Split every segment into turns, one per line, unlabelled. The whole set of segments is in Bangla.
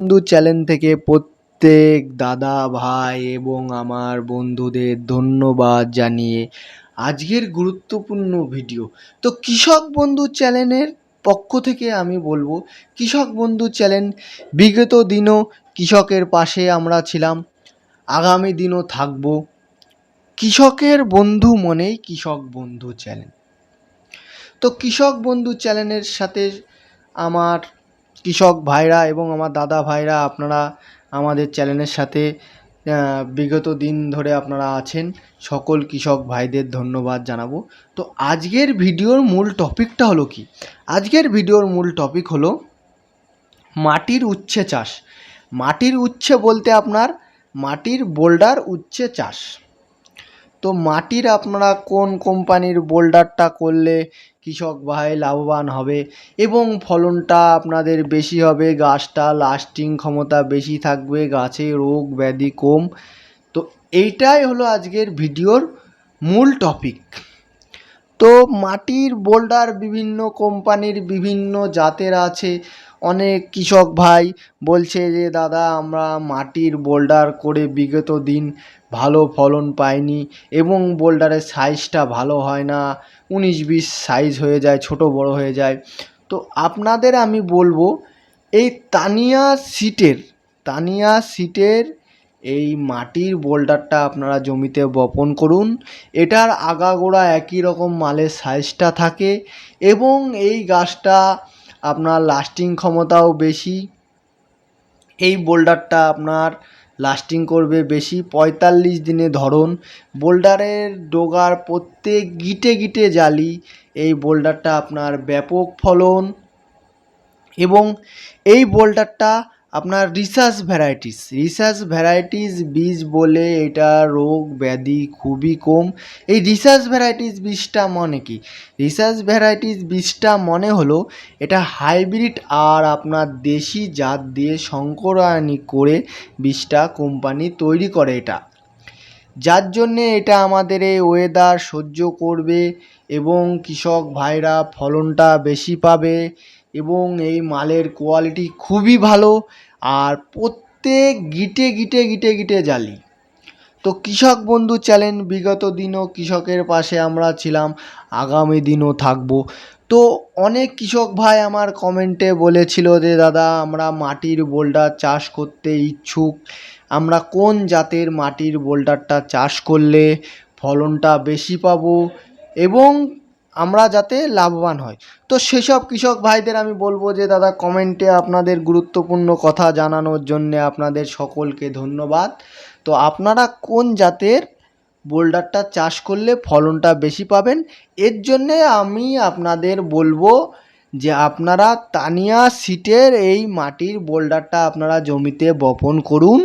বন্ধু চ্যানেল থেকে প্রত্যেক দাদা ভাই এবং আমার বন্ধুদের ধন্যবাদ জানিয়ে আজকের গুরুত্বপূর্ণ ভিডিও তো কৃষক বন্ধু চ্যানেলের পক্ষ থেকে আমি বলব, কৃষক বন্ধু চ্যানেল বিগত দিনও কৃষকের পাশে আমরা ছিলাম, আগামী দিনও থাকব। কৃষকের বন্ধু মনেই কৃষক বন্ধু চ্যানেল তো কৃষক বন্ধু চ্যানেলের সাথে আমার কৃষক ভাইরা এবং আমার দাদা ভাইরা আপনারা আমাদের চ্যানেলের সাথে বিগত দিন ধরে আপনারা আছেন, সকল কৃষক ভাইদের ধন্যবাদ জানাব। তো আজকের ভিডিওর মূল টপিকটা হলো কি? আজকের ভিডিওর মূল টপিক হলো মাটির উচ্ছে চাষ। মাটির উচ্ছে বলতে আপনার মাটির বোল্ডার উচ্ছে চাষ। তো মাটির আপনারা কোন কোম্পানির বোল্ডারটা করলে কৃষক ভাই লাভবান হবে এবং ফলনটা আপনাদের বেশি হবে, গাছটা লাস্টিং ক্ষমতা বেশি থাকবে, গাছে রোগ ব্যাধি কম। তো এইটাই হলো আজকের ভিডিওর মূল টপিক তো মাটির বোল্ডার বিভিন্ন কোম্পানির বিভিন্ন জাতের আছে। অনেক কৃষক ভাই বলছে যে, দাদা, আমরা মাটির বোল্ডার করে বিগত দিন ভালো ফলন পাইনি এবং বোল্ডারের সাইজটা ভালো হয় না। উনিশ বিশ সাইজ হয়ে যায়, ছোট বড় হয়ে যায়। তো আপনাদের আমি বলব, এই তানিয়া সিটের তানিয়া সিটের এই মাটির বোল্ডারটা আপনারা জমিতে বপন করুন। এটার আগাগোড়া একই রকম মালের সাইজটা থাকে এবং এই গাছটা আপনার লাস্টিং ক্ষমতাও বেশি। এই বোল্ডারটা আপনার লাস্টিং করবে বেশি। পঁয়তাল্লিশ দিনে ধরন, বোল্ডারের ডোগার প্রত্যেক গিটে গিটে জালি এই বোল্ডারটা আপনার ব্যাপক ফলন এবং এই বোল্ডারটা আপনার রিসার্চ ভ্যারাইটিস রিসার্চ ভ্যারাইটিস বীজ বলে এটা রোগ ব্যাধি খুবই কম। এই রিসার্চ ভ্যারাইটিস বীজটা মানে কি? রিসার্চ ভ্যারাইটিস বীজটা মনে হলো এটা হাইব্রিড আর আপনার দেশি জাত দিয়ে সংকরানি করে বীজটা কোম্পানি তৈরি করে এটা। যার জন্যে এটা আমাদের এই ওয়েদার সহ্য করবে এবং কৃষক ভাইরা ফলনটা বেশি পাবে। এবং এই মালের কোয়ালিটি খুবই ভালো আর প্রত্যেক গিটে গিটে গিটে গিটে জালি। তো কৃষক বন্ধু চ্যানেল বিগত দিনও কৃষকের পাশে আমরা ছিলাম, আগামী দিনও থাকব। তো অনেক কৃষক ভাই আমার কমেন্টে বলেছিল যে, দাদা, আমরা মাটির বোল্ডার চাষ করতে ইচ্ছুক। আমরা কোন জাতের মাটির বোল্ডারটা চাষ করলে ফলনটা বেশি পাবো? এবং আমরা যাতে লাভবান হয়। তো সেসব কৃষক ভাইদের আমি বলব যে, দাদা কমেন্টে আপনাদের গুরুত্বপূর্ণ কথা জানানোর জন্যে আপনাদের সকলকে ধন্যবাদ। তো আপনারা কোন জাতের বোল্ডারটা চাষ করলে ফলনটা বেশি পাবেন? এর জন্যে আমি আপনাদের বলব যে, আপনারা তানিয়া সিটের এই মাটির বোল্ডারটা আপনারা জমিতে বপন করুন।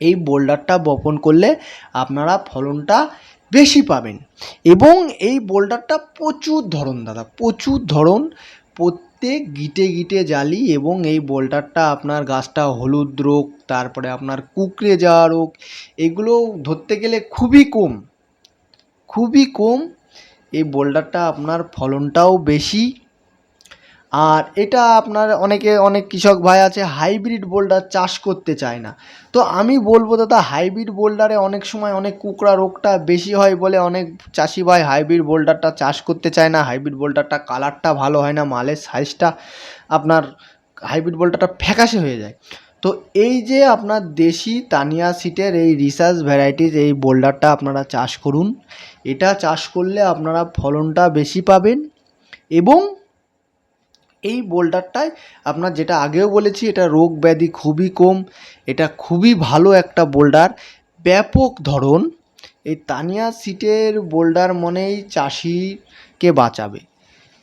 এই বোল্ডারটা বপন করলে আপনারা ফলনটা বেশি পাবেন। এবং এই বোল্ডারটা প্রচুর ধরন দাদা, প্রচুর ধরন। প্রত্যেক গিটে গিটে জালি এবং এই বোল্ডারটা আপনার গাছটা হলুদ রোগ, তারপরে আপনার কুকড়ে যাওয়া রোগ, এগুলো ধরতে গেলে খুবই কম। খুবই কম। এই বোল্ডারটা আপনার ফলনটাও বেশি। আর এটা আপনার অনেকে, অনেক কৃষক ভাই আছে, হাইব্রিড বোল্ডার চাষ করতে চায় না। তো আমি বলব দাদা, হাইব্রিড বোল্ডারে অনেক সময় অনেক কুকড়া রোগটা বেশি হয় বলে অনেক চাষি ভাই হাইব্রিড বোল্ডারটা চাষ করতে চায় না। হাইব্রিড বোল্ডারটা কালারটা ভালো হয় না, মালের সাইজটা আপনার হাইব্রিড বোল্ডারটা ফ্যাকাশে হয়ে যায়। তো এই যে আপনার দেশি তানিয়া সিটের এই রিসার্চ ভ্যারাইটিস এই বোল্ডারটা আপনারা চাষ করুন। এটা চাষ করলে আপনারা ফলনটা বেশি পাবেন এবং এই বোল্ডারটায় আপনার যেটা আগেও বলেছি, এটা রোগ ব্যাধি খুবই কম, এটা খুবই ভালো একটা বোল্ডার। ব্যাপক ধরন, এই তানিয়া সিটের বোল্ডার মনেই চাষিকে বাঁচাবে।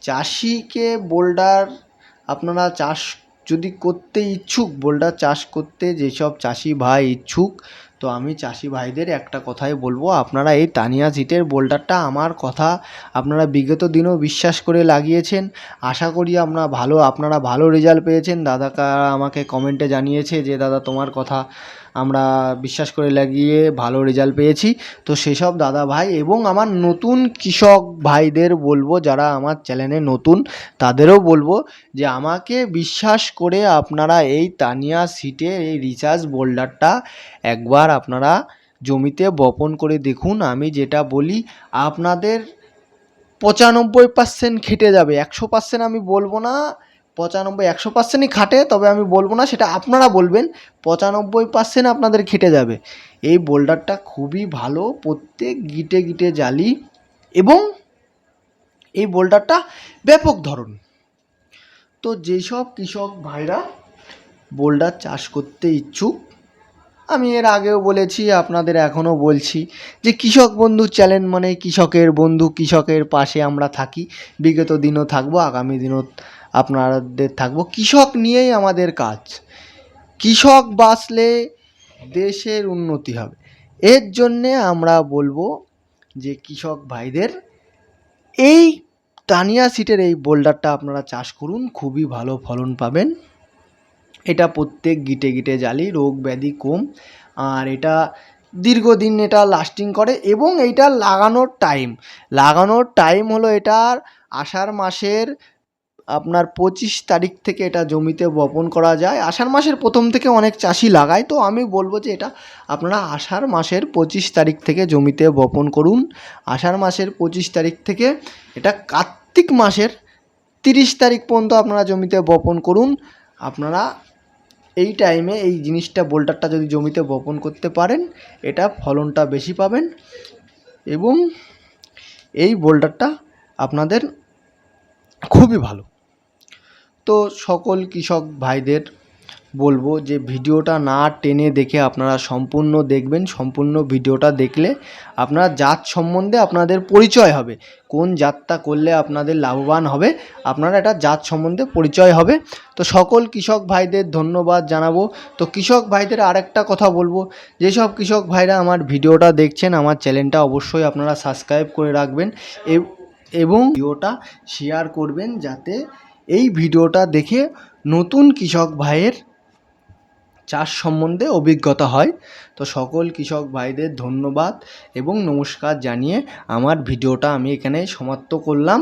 চাষিকে বোল্ডার আপনারা চাষ যদি করতে ইচ্ছুক, বোল্ডার চাষ করতে যেসব চাষি ভাই ইচ্ছুক তো আমি চাষি ভাইদের একটা কথাই বলব, আপনারা এই তানিয়া জিটের বোল্ডারটা আমার কথা আপনারা বিগত দিনেও বিশ্বাস করে লাগিয়েছেন, আশা করি আমরা ভালো, আপনারা ভালো রেজাল্ট পেয়েছেন দাদাকা আমাকে কমেন্টে জানিয়েছে যে, দাদা, তোমার কথা আমরা বিশ্বাস করে লাগিয়ে ভালো রেজাল্ট পেয়েছি। তো সেসব দাদা ভাই এবং আমার নতুন কৃষক ভাইদের বলব, যারা আমার চ্যানেলে নতুন, তাদেরও বলব যে আমাকে বিশ্বাস করে আপনারা এই তানিয়া সিটে এই রিচার্জ বোল্ডারটা একবার আপনারা জমিতে বপন করে দেখুন। আমি যেটা বলি, আপনাদের পঁচানব্বই পার্সেন্ট খেটে যাবে। একশো পার্সেন্ট আমি বলব না পঁচানব্বই একশো পার্সেন্টই খাটে, তবে আমি বলব না, সেটা আপনারা বলবেন। পঁচানব্বই পার্সেন্ট আপনাদের খেটে যাবে। এই বোল্ডারটা খুবই ভালো, প্রত্যেক গিটে গিটে জালি, এবং এই বোল্ডারটা ব্যাপক ধরন। তো যেসব কৃষক ভাইরা বোল্ডার চাষ করতে ইচ্ছুক আমি এর আগেও বলেছি, আপনাদের এখনও বলছি যে কৃষক বন্ধু চ্যানেল মানে কৃষকের বন্ধু, কৃষকের পাশে আমরা থাকি। বিগত দিনও থাকব, আগামী দিনও আপনাদের থাকব। কৃষক নিয়েই আমাদের কাজ। কৃষক বাঁচলে দেশের উন্নতি হবে। এর জন্যে আমরা বলব যে কৃষক ভাইদের এই টানিয়া সিটের এই বোল্ডারটা আপনারা চাষ করুন, খুবই ভালো ফলন পাবেন। এটা প্রত্যেক গিটে গিটে জালি রোগ ব্যাধি কম। আর এটা দীর্ঘদিন এটা লাস্টিং করে এবং এইটা লাগানোর টাইম লাগানোর টাইম হলো এটার আষাঢ় মাসের আপনার পঁচিশ তারিখ থেকে এটা জমিতে বপন করা যায়। আষাঢ় মাসের প্রথম থেকে অনেক চাষি লাগায়। তো আমি বলব যে এটা আপনারা আষাঢ় মাসের পঁচিশ তারিখ থেকে জমিতে বপন করুন। আষাঢ় মাসের পঁচিশ তারিখ থেকে এটা কার্তিক মাসের তিরিশ তারিখ পর্যন্ত আপনারা জমিতে বপন করুন। আপনারা এই টাইমে এই জিনিসটা বোল্ডারটা যদি জমিতে বপন করতে পারেন, এটা ফলনটা বেশি পাবেন এবং এই বোল্ডারটা আপনাদের খুবই ভালো। তো সকল কৃষক ভাইদের বলব যে ভিডিওটা না টেনে দেখে আপনারা সম্পূর্ণ দেখবেন, সম্পূর্ণ ভিডিওটা দেখলে আপনারা জাত সম্বন্ধে আপনাদের পরিচয় হবে। কোন জাতটা করলে আপনাদের লাভবান হবে, আপনারা এটা জাত সম্বন্ধে পরিচয় হবে। তো সকল কৃষক ভাইদের ধন্যবাদ জানাব। তো কৃষক ভাইদের আরেকটা কথা বলব, যেসব কৃষক ভাইরা আমার ভিডিওটা দেখছেন, আমার চ্যানেলটা অবশ্যই আপনারা সাবস্ক্রাইব করে রাখবেন এব- এবং ভিডিওটা শেয়ার করবেন যাতে এই ভিডিওটা দেখে নতুন কৃষক ভাইয়ের চাষ সম্বন্ধে অভিজ্ঞতা হয়। তো সকল কৃষক ভাইদের ধন্যবাদ এবং নমস্কার জানিয়ে আমার ভিডিওটা আমি এখানে সমাপ্ত করলাম।